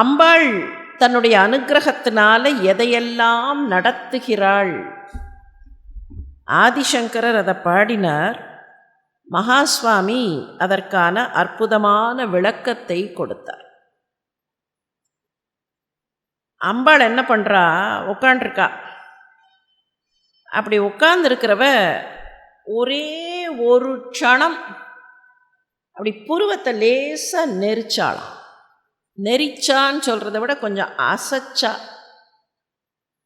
அம்பாள் தன்னுடைய அனுகிரகத்தினால எதையெல்லாம் நடத்துகிறாள்? ஆதிசங்கரர் அதை பாடினார். மகாஸ்வாமி அதற்கான அற்புதமான விளக்கத்தை கொடுத்தார். அம்பாள் என்ன பண்ணுறா உட்காண்டிருக்கா அப்படி உட்கார்ந்துருக்கிறவ ஒரே ஒரு க்ஷணம். அப்படி புருவத்தை லேசாக நெரிச்சாளாம். நெரிச்சான்னு சொல்கிறத விட கொஞ்சம் அசைச்சா.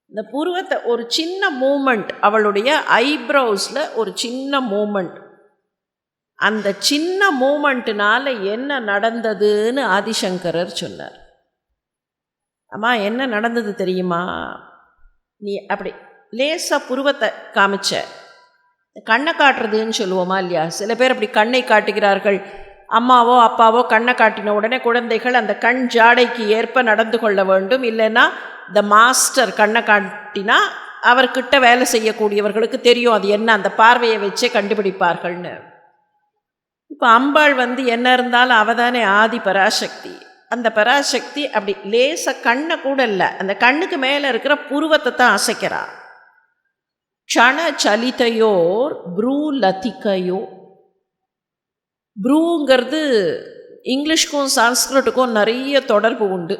இந்த புருவத்தை ஒரு சின்ன மூமெண்ட் அவளுடைய ஐப்ரோஸில் ஒரு சின்ன மூமெண்ட். அந்த சின்ன மூமெண்ட்டுனால என்ன நடந்ததுன்னு ஆதிசங்கரர் சொன்னார். அம்மா என்ன நடந்தது தெரியுமா? நீ அப்படி லேசாக புருவத்தை காமிச்ச. கண்ணை காட்டுறதுன்னு சொல்லுவோமா இல்லையா? சில பேர் அப்படி கண்ணை காட்டுகிறார்கள். அம்மாவோ அப்பாவோ கண்ணை காட்டின உடனே குழந்தைகள் அந்த கண் ஜாடைக்கு ஏற்ப நடந்து கொள்ள வேண்டும். இல்லைன்னா த மாஸ்டர் கண்ணை காட்டினா அவர்கிட்ட வேலை செய்யக்கூடியவர்களுக்கு தெரியும். அது என்ன அந்த பார்வையை வச்சே கண்டுபிடிப்பார்கள்னு. இப்போ அம்பாள் வந்து என்ன இருந்தாலும் அவ தானே ஆதி பராசக்தி. அந்த பராசக்தி அப்படி லேச கண்ணை கூட இல்லை. அந்த கண்ணுக்கு மேலே இருக்கிற புருவத்தை தான் அசைக்கிறாள் க்ஷண சலிதையோர் ப்ரூ லதிகையோ ப்ரூங்கிறது இங்கிலீஷ்க்கும் சான்ஸ்கிருட்டுக்கும் நிறைய தொடர்பு உண்டு.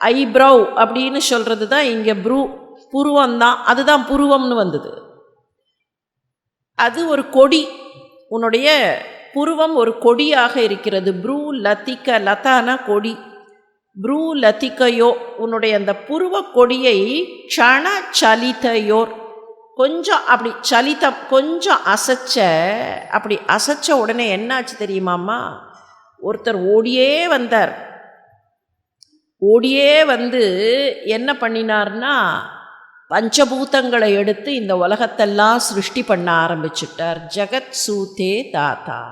ஐப்ரவ் அப்படின்னு சொல்கிறது தான் இங்கே ப்ரூ புருவம் தான். அதுதான் புருவம்னு வந்தது. அது ஒரு கொடி. உன்னுடைய புருவம் ஒரு கொடியாக இருக்கிறது. ப்ரூ லத்திக்க லதானா கொடி. ப்ரூ லத்திக்கையோ உன்னுடைய அந்த புருவ கொடியை க்ஷண சலிதையோர் கொஞ்சம் அப்படி சலித்தம் கொஞ்சம் அசைச்ச அப்படி அசைச்ச உடனே என்னாச்சு தெரியுமாம்மா? ஒருத்தர் ஓடியே வந்தார். ஓடியே வந்து என்ன பண்ணினார்னா பஞ்சபூதங்களை எடுத்து இந்த உலகத்தெல்லாம் சிருஷ்டி பண்ண ஆரம்பிச்சுட்டார். ஜெகத் சூதே தாத்தா.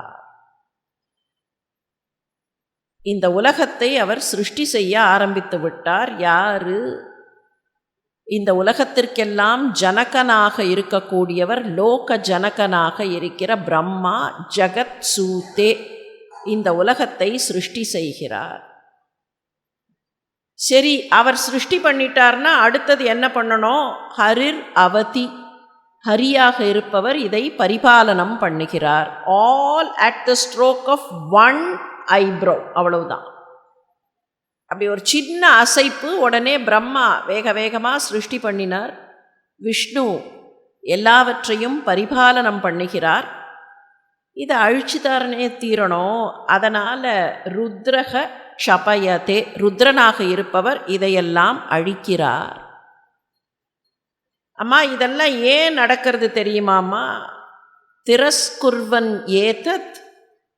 இந்த உலகத்தை அவர் சிருஷ்டி செய்ய ஆரம்பித்து விட்டார். யாரு? இந்த உலகத்திற்கெல்லாம் ஜனகனாக இருக்கக்கூடியவர் லோக ஜனகனாக இருக்கிற பிரம்மா ஜகத் சூதே இந்த உலகத்தை சிருஷ்டி செய்கிறார். சரி அவர் சிருஷ்டி பண்ணிட்டார்னா அடுத்தது என்ன பண்ணணும்? ஹரிர் அவதி. ஹரியாக இருப்பவர் இதை பரிபாலனம் பண்ணுகிறார். All at the stroke of one eyebrow அவ்வளவுதான். அப்படி ஒரு சின்ன அசைப்பு உடனே பிரம்மா வேக வேகமாக சிருஷ்டி பண்ணினார். விஷ்ணு எல்லாவற்றையும் பரிபாலனம் பண்ணுகிறார். இதை அழிச்சுதாரனே தீரணும். அதனால் ருத்ரக ஷபயதே ருத்ரனாக இருப்பவர் இதையெல்லாம் அழிக்கிறார். அம்மா இதெல்லாம் ஏன் நடக்கிறது தெரியுமாம்மா? திரஸ்குர்வன் ஏதத்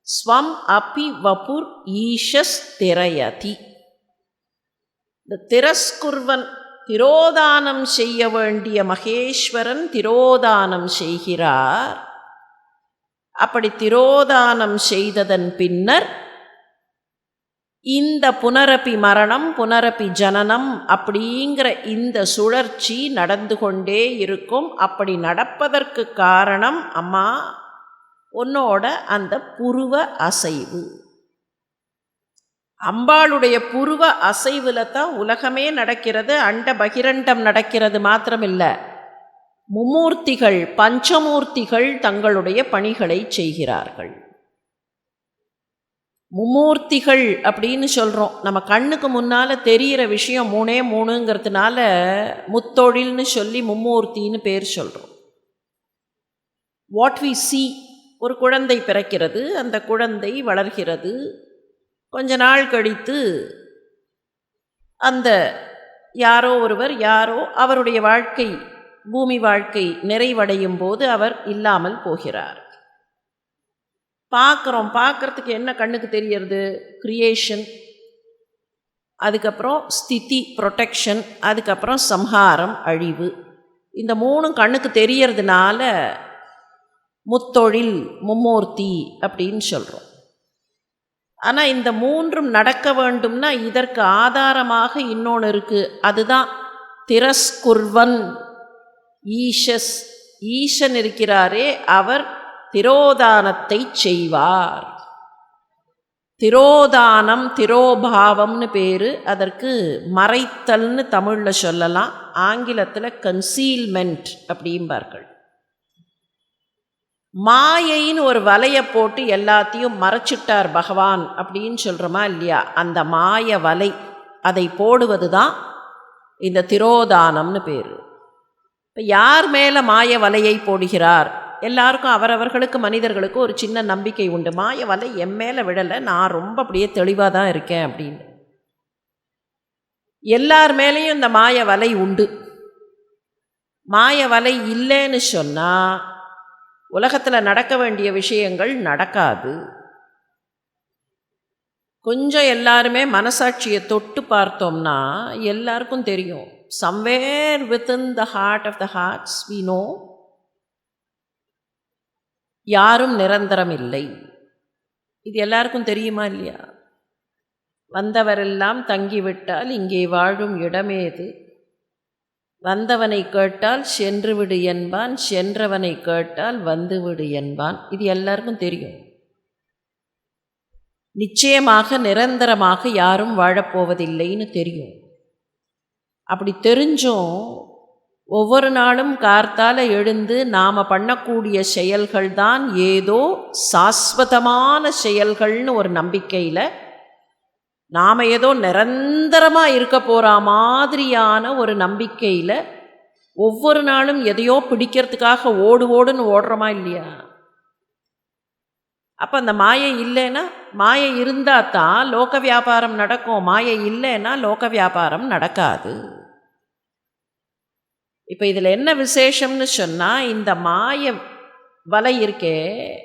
ஸ்வம் அபி வபுர் ஈஷஸ் திரயதி. இந்த திரஸ்குர்வன் திரோதானம் செய்ய வேண்டிய மகேஸ்வரன் திரோதானம் செய்கிறார். அப்படி திரோதானம் செய்ததன் பின்னர் இந்த புனரபி மரணம் புனரபி ஜனனம் அப்படிங்கிற இந்த சுழற்சி நடந்து கொண்டே இருக்கும். அப்படி நடப்பதற்கு காரணம் அம்மா உன்னோட அந்த புருவ அசைவு. அம்பாளுடைய புருவ அசைவில் தான் உலகமே நடக்கிறது அண்ட பகிரண்டம் நடக்கிறது மாத்திரமில்லை. மும்மூர்த்திகள் பஞ்சமூர்த்திகள் தங்களுடைய பணிகளை செய்கிறார்கள். மும்மூர்த்திகள் அப்படின்னு சொல்கிறோம் நம்ம கண்ணுக்கு முன்னால் தெரிகிற விஷயம் மூணே மூணுங்கிறதுனால முத்தொழில்னு சொல்லி மும்மூர்த்தின்னு பேர் சொல்கிறோம் வாட் வி சி ஒரு குழந்தை பிறக்கிறது அந்த குழந்தை வளர்கிறது. கொஞ்ச நாள் கழித்து அந்த யாரோ ஒருவர் யாரோ அவருடைய வாழ்க்கை பூமி வாழ்க்கை நிறைவடையும் போது அவர் இல்லாமல் போகிறார். பார்க்குறோம் பார்க்குறதுக்கு என்ன கண்ணுக்கு தெரியறது? க்ரியேஷன் அதுக்கப்புறம் ஸ்திதி ப்ரொடெக்ஷன் அதுக்கப்புறம் சம்ஹாரம் அழிவு. இந்த மூணும் கண்ணுக்கு தெரியறதுனால முத்தொழில் மும்மூர்த்தி அப்படின்னு சொல்கிறோம் ஆனால் இந்த மூன்றும் நடக்க வேண்டும்னா இதற்கு ஆதாரமாக இன்னொன்று இருக்குது அதுதான் திரஸ்குர்வன். ஈஷஸ் ஈசன் இருக்கிறாரே அவர் திரோதானத்தை செய்வார். திரோதானம் திரோபாவம்னு பேர் அதற்கு மறைத்தல்னு தமிழில் சொல்லலாம். ஆங்கிலத்தில் கன்சீல்மெண்ட் அப்படிம்பார்கள். மாயைன்னு ஒரு வலையை போட்டு எல்லாத்தையும் மறைச்சிட்டார் பகவான் அப்படின்னு சொல்கிறோமா இல்லையா? அந்த மாய வலை அதை போடுவது தான் இந்த திரோதானம்னு பேர். இப்போ யார் மேலே மாய வலையை போடுகிறார்? எல்லாருக்கும் அவரவர்களுக்கு மனிதர்களுக்கும் ஒரு சின்ன நம்பிக்கை உண்டு. மாய வலை என் மேலே விடலை நான் ரொம்ப அப்படியே தெளிவாக தான் இருக்கேன் அப்படின்னு. எல்லார் மேலேயும் இந்த மாய வலை உண்டு. மாய வலை இல்லைன்னு சொன்னால் உலகத்தில் நடக்க வேண்டிய விஷயங்கள் நடக்காது. கொஞ்சம் எல்லாருமே மனசாட்சியை தொட்டு பார்த்தோம்னா எல்லாருக்கும் தெரியும். Somewhere within the heart of the hearts we know யாரும் நிரந்தரம் இல்லை. இது எல்லாருக்கும் தெரியுமா இல்லையா? வந்தவரெல்லாம் தங்கிவிட்டால் இங்கே வாழும் இடமேது. வந்தவனை கேட்டால் சென்றுவிடு என்பான் சென்றவனை கேட்டால் வந்துவிடு என்பான். இது எல்லாருக்கும் தெரியும். நிச்சயமாக நிரந்தரமாக யாரும் வாழப்போவதில்லைன்னு தெரியும். அப்படி தெரிஞ்சும் ஒவ்வொரு நாளும் கார்த்தால எழுந்து நாம் பண்ணக்கூடிய செயல்கள் தான் ஏதோ சாஸ்வதமான செயல்கள்னு ஒரு நம்பிக்கையில் நாம் ஏதோ நிரந்தரமாக இருக்க போகிற மாதிரியான ஒரு நம்பிக்கையில் ஒவ்வொரு நாளும் எதையோ பிடிக்கிறதுக்காக ஓடு ஓடுன்னு ஓடுறோமா இல்லையா? அப்போ அந்த மாயை இல்லைன்னா மாயை இருந்தால் தான் லோக வியாபாரம் நடக்கும். மாயை இல்லைன்னா லோக வியாபாரம் நடக்காது. இப்போ இதில் என்ன விசேஷம்னு சொன்னால் இந்த மாய வலை இருக்கே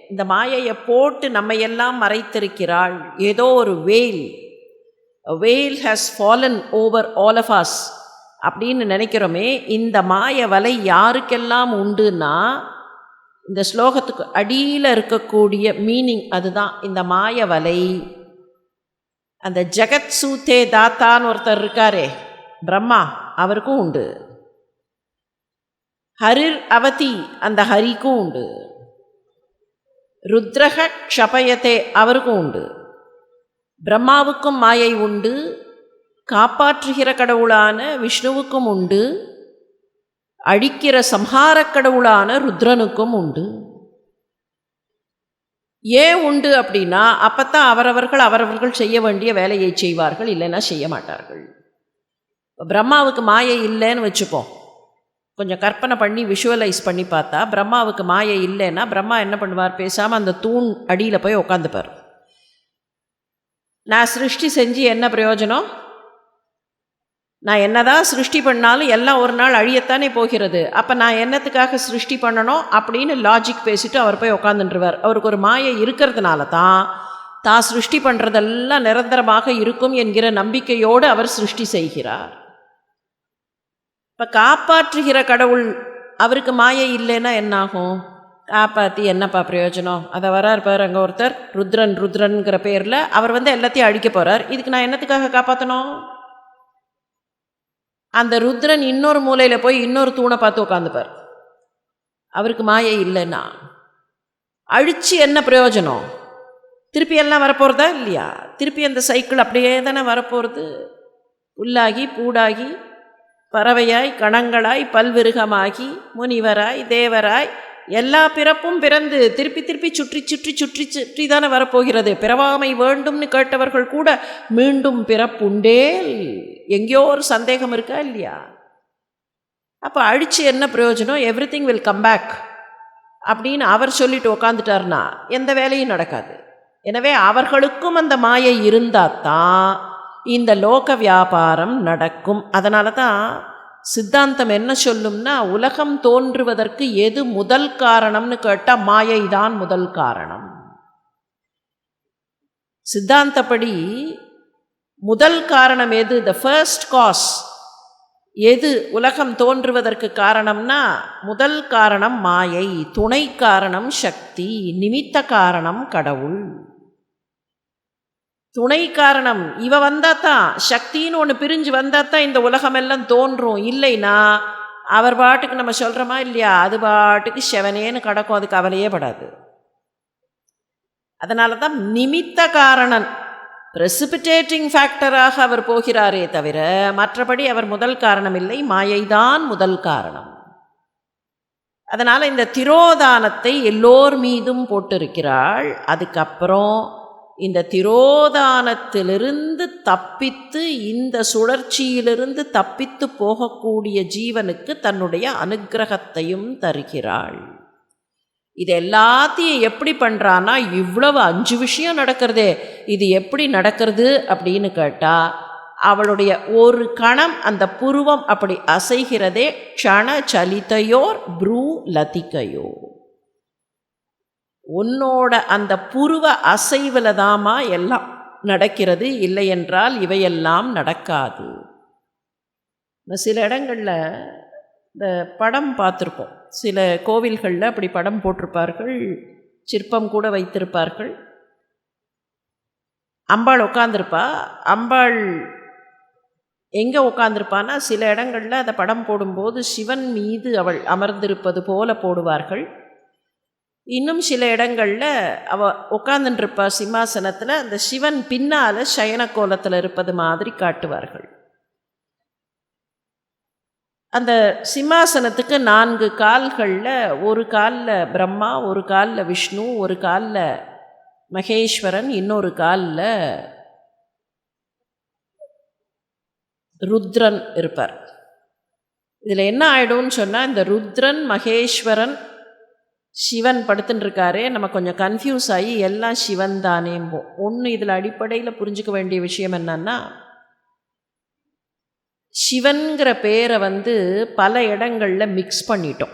இந்த மாயையை போட்டு நம்ம எல்லாம் மறைத்திருக்கிறாள். ஏதோ ஒரு veil. Veil has fallen over all of us அப்படின்னு நினைக்கிறோமே இந்த மாய வலை யாருக்கெல்லாம் உண்டுன்னா இந்த ஸ்லோகத்துக்கு அடியில் இருக்கக்கூடிய மீனிங் அதுதான் இந்த மாய வலை. அந்த ஜெகத் சூத்தே தாத்தான்னு ஒருத்தர் இருக்காரே பிரம்மா அவருக்கும் உண்டு. ஹரிர் அவதி அந்த ஹரிக்கும் உண்டு. ருத்ரக க்ஷபயத்தே அவருக்கும் உண்டு. பிரம்மாவுக்கும் மாயை உண்டு காப்பாற்றுகிற கடவுளான விஷ்ணுவுக்கும் உண்டு அழிக்கிற சம்ஹாரக் கடவுளான ருத்ரனுக்கும் உண்டு. ஏன் உண்டு அப்படின்னா அப்போத்தான் அவரவர்கள் அவரவர்கள் செய்ய வேண்டிய வேலையை செய்வார்கள் இல்லைன்னா செய்ய மாட்டார்கள். இப்போ பிரம்மாவுக்கு மாயை இல்லைன்னு வச்சுப்போம். கொஞ்சம் கற்பனை பண்ணி விஷுவலைஸ் பண்ணி பார்த்தா பிரம்மாவுக்கு மாயை இல்லைன்னா பிரம்மா என்ன பண்ணுவார்? பேசாமல் அந்த தூண் அடியில் போய் உட்காந்துப்பார் நான் சிருஷ்டி செஞ்சு என்ன பிரயோஜனம்? நான் என்னதான் சிருஷ்டி பண்ணாலும் எல்லாம் ஒரு நாள் அழியத்தானே போகிறது. அப்போ நான் என்னத்துக்காக சிருஷ்டி பண்ணணும்? அப்படின்னு லாஜிக் பேசிட்டு அவர் போய் உட்காந்துட்டுருவார் அவருக்கு ஒரு மாயை இருக்கிறதுனால தான் தான் சிருஷ்டி பண்ணுறதெல்லாம் நிரந்தரமாக இருக்கும் என்கிற நம்பிக்கையோடு அவர் சிருஷ்டி செய்கிறார். இப்போ காப்பாற்றுகிற கடவுள் அவருக்கு மாயை இல்லைன்னா என்னாகும்? காப்பாற்றி என்னப்பா பிரயோஜனம்? அதை வரார் பார் அங்கே ஒருத்தர் ருத்ரன் ருத்ரன்கிற பேரில் அவர் வந்து எல்லாத்தையும் அழிக்க போகிறார் இதுக்கு நான் என்னத்துக்காக காப்பாற்றணும் அந்த ருத்ரன் இன்னொரு மூலையில் போய் இன்னொரு தூணை பார்த்து உட்காந்துப்பார். அவருக்கு மாயை இல்லைன்னா. அழித்து என்ன பிரயோஜனம்? திருப்பி எல்லாம் வரப்போகிறதா இல்லையா? திருப்பி அந்த சைக்கிள் அப்படியே தானே வரப்போகிறது புல்லாகி பூடாகி பறவையாய் கணங்களாய் பல்விருகமாகி முனிவராய் தேவராய் எல்லா பிறப்பும் பிறந்து திருப்பி திருப்பி சுற்றி சுற்றி சுற்றி சுற்றி தானே வரப்போகிறது. பிறவாமை வேண்டும்னு கேட்டவர்கள் கூட மீண்டும் பிறப்புண்டேல் எங்கேயோ ஒரு சந்தேகம் இருக்கா இல்லையா? அப்போ அழித்து என்ன பிரயோஜனம்? Everything will come back அப்படின்னு அவர் சொல்லிட்டு உக்காந்துட்டார்னா எந்த வேலையும் நடக்காது. எனவே அவர்களுக்கும் அந்த மாயை இருந்தால் தான் இந்த லோக வியாபாரம் நடக்கும். அதனால தான் சித்தாந்தம் என்ன சொல்லும்னா உலகம் தோன்றுவதற்கு எது முதல் காரணம்னு கேட்டால் மாயை தான் முதல் காரணம். சித்தாந்தப்படி முதல் காரணம் எது? த ஃபர்ஸ்ட் காஸ் எது உலகம் தோன்றுவதற்கு காரணம்னா முதல் காரணம் மாயை துணை காரணம் சக்தி நிமித்த காரணம் கடவுள். துணை காரணம் இவ வந்தா தான் சக்தின்னு ஒன்று பிரிஞ்சு வந்தா தான் இந்த உலகமெல்லாம் தோன்றும். இல்லைன்னா அவர் பாட்டுக்கு நம்ம சொல்கிறோமா இல்லையா? அது பாட்டுக்கு செவனேன்னு கிடக்கும் அது கவலையே படாது. அதனால தான் நிமித்த காரணன் பிரசிபிடேட்டிங் ஃபேக்டராக அவர் போகிறாரே தவிர மற்றபடி அவர் முதல் காரணம் இல்லை மாயைதான் முதல் காரணம். அதனால் இந்த திரோதானத்தை எல்லோர் மீதும் போட்டிருக்கிறாள். அதுக்கப்புறம் இந்த திரோதானத்திலிருந்து தப்பித்து இந்த சுழற்சியிலிருந்து தப்பித்து போகக்கூடிய ஜீவனுக்கு தன்னுடைய அனுக்கிரகத்தையும் தருகிறாள். இது எல்லாத்தையும் எப்படி பண்ணுறான்னா இவ்வளவு அஞ்சு விஷயம் நடக்கிறதே இது எப்படி நடக்கிறது அப்படின்னு கேட்டால் அவளுடைய ஒரு கணம் அந்த புருவம் அப்படி அசைகிறதே க்ஷண சலித்தையோர் ப்ரூ லதிக்கையோர் உன்னோட அந்த புருவ அசைவில் தாமா எல்லாம் நடக்கிறது. இல்லை என்றால் இவையெல்லாம் நடக்காது. சில இடங்களில் இந்த படம் பார்த்துருப்போம். சில கோவில்களில் அப்படி படம் போட்டிருப்பார்கள். சிற்பம் கூட வைத்திருப்பார்கள். அம்பாள் உட்காந்துருப்பா அம்பாள் எங்கே உட்காந்துருப்பான்னா சில இடங்களில் அந்த படம் போடும்போது சிவன் மீது அவள் அமர்ந்திருப்பது போல போடுவார்கள். இன்னும் சில இடங்களில் அவ உட்காந்துட்டுருப்பா சிம்மாசனத்தில் அந்த சிவன் பின்னால் சயன கோலத்தில் இருப்பது மாதிரி காட்டுவார்கள். அந்த சிம்மாசனத்துக்கு நான்கு கால்களில் ஒரு காலில் பிரம்மா ஒரு காலில் விஷ்ணு ஒரு காலில் மகேஸ்வரன் இன்னொரு காலில் ருத்ரன் இருப்பார். இதில் என்ன ஆகிடும்னு சொன்னால் இந்த ருத்ரன் மகேஸ்வரன் சிவன் படுத்துட்டுருக்காரே நம்ம கொஞ்சம் கன்ஃபியூஸ் ஆகி எல்லாம் சிவன் தானேம்போம் ஒன்று இதில் அடிப்படையில் புரிஞ்சுக்க வேண்டிய விஷயம் என்னன்னா சிவன்கிற பேரை வந்து பல இடங்களில் மிக்ஸ் பண்ணிட்டோம்.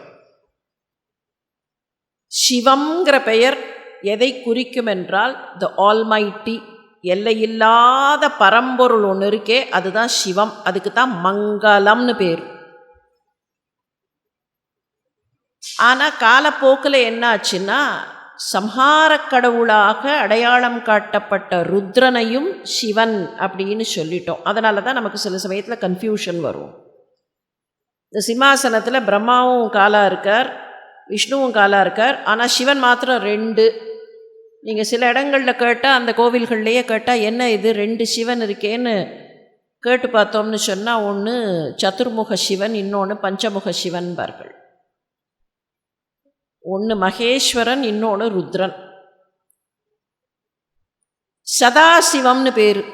சிவம்ங்கிற பெயர் எதை குறிக்கும் என்றால் த ஆல்மைட்டி எல்லையில்லாத பரம்பொருள் ஒன்று இருக்கே அதுதான் சிவம் அதுக்கு தான் மங்களம்னு பேர். ஆனால் காலப்போக்கில் என்ன ஆச்சுன்னா சம்ஹார கடவுளாக அடையாளம் காட்டப்பட்ட ருத்ரனையும் சிவன் அப்படின்னு சொல்லிட்டோம். அதனால தான் நமக்கு சில சமயத்தில் கன்ஃபியூஷன் வரும். இந்த சிம்மாசனத்தில் பிரம்மாவும் காலாக இருக்கார் விஷ்ணுவும் காலாக இருக்கார் ஆனால் சிவன் மாத்திரம் ரெண்டு. நீங்கள் சில இடங்களில் கேட்டால் அந்த கோவில்கள்லேயே கேட்டால் என்ன இது? ரெண்டு சிவன் இருக்கேன்னு கேட்டு பார்த்தோம்னு சொன்னால் ஒன்று சதுர்முக சிவன் இன்னொன்று பஞ்சமுக சிவன்பார்கள். ஒன்று மகேஸ்வரன் இன்னொன்று ருத்ரன். சதாசிவம்னு பேர்.